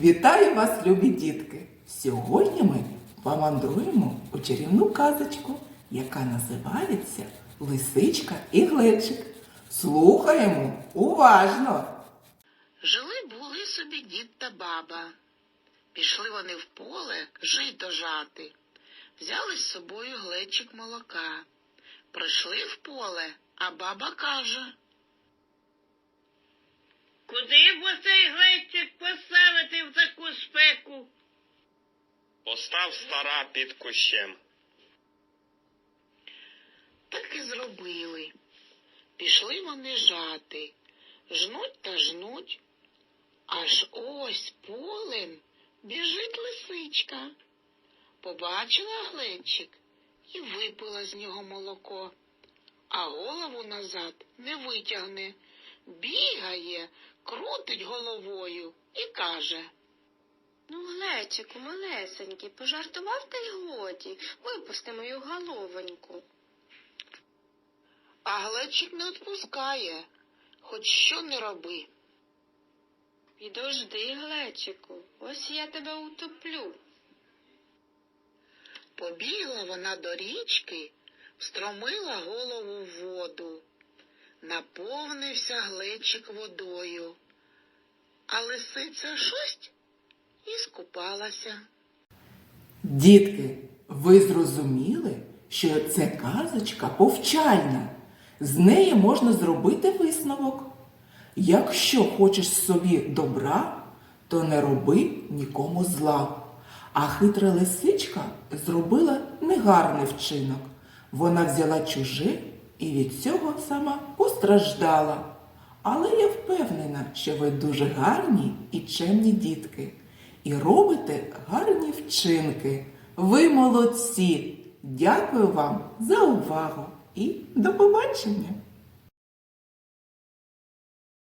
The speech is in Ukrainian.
Вітаю вас, любі дітки! Сьогодні ми помандруємо у чарівну казочку, яка називається Лисичка і Глечик. Слухаємо уважно. Жили були собі дід та баба. Пішли вони в поле жито жати. Взяли з собою глечик молока. Прийшли в поле, а баба каже. Куди б оцей глечик поставити в таку спеку? Постав стара під кущем. Так і зробили. Пішли вони жати. Жнуть та жнуть. Аж ось полем біжить лисичка. Побачила глечик і випила з нього молоко, а голову назад не витягне. Бігає, крутить головою і каже. Ну, Глечику, малесенький, пожартував та й годі, випусти мою головоньку. А глечик не відпускає, хоч що не роби. Підожди, Глечику, ось я тебе утоплю. Побігла вона до річки, встромила голову в воду. Наповнився глечик водою. А лисиця шость і скупалася. Дітки, ви зрозуміли, що це казочка повчальна. З неї можна зробити висновок. Якщо хочеш собі добра, то не роби нікому зла. А хитра лисичка зробила негарний вчинок. Вона взяла чуже і від цього сама постраждала. Але я впевнена, що ви дуже гарні і чемні дітки. І робите гарні вчинки. Ви молодці! Дякую вам за увагу і до побачення!